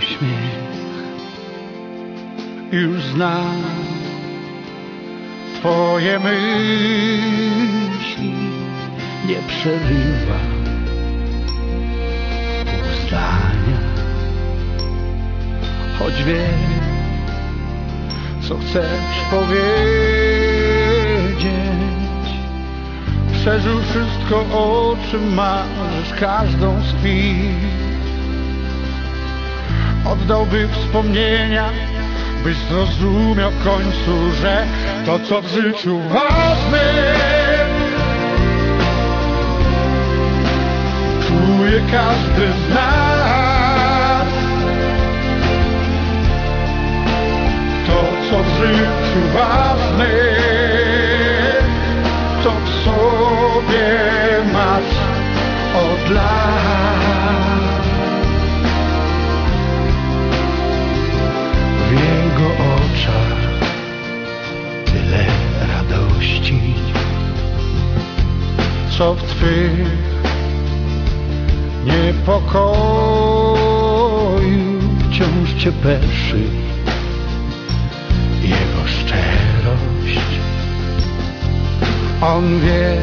uśmiech. Już znam Twoje myśli Nie przerywa pół Choć wiem Co chcesz powiedzieć Przeżył wszystko o czym marzysz Każdą z chwil Oddałby wspomnienia Byś zrozumiał w końcu, że To co w życiu ważne Czuje każdy z nas Co w twych niepokoju wciąż cię peszy jego szczerość. On wie,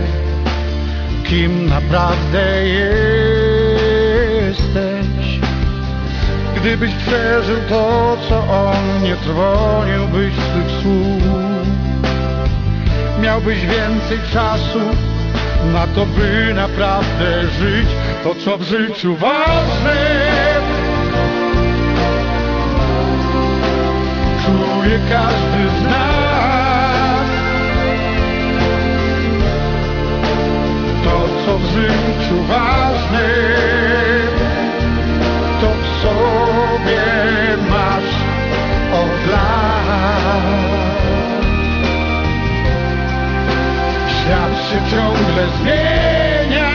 kim naprawdę jesteś. Gdybyś przeżył to, co on, nie trwoniłbyś swych słów. Miałbyś więcej czasu na to, by naprawdę żyć to, co w życiu ważne. Czuje każdy z nas to, co w życiu ważne. Się ciągle zmienia.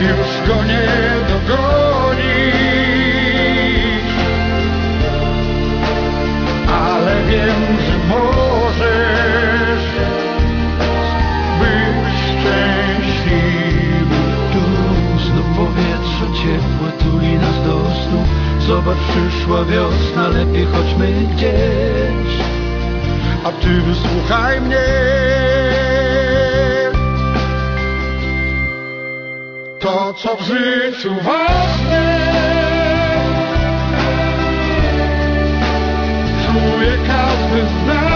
Już go nie dogonisz. Ale wiem, że możesz Być szczęśliwy. Tu znów powietrze ciepłe tuli nas do snu. Zobacz, przyszła wiosna, lepiej chodźmy gdzieś A ty wysłuchaj mnie. To co w życiu ważne. Czuje każdy z nas.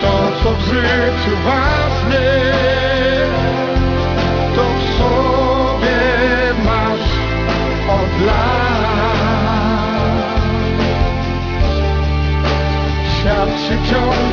To co w życiu ważne should show.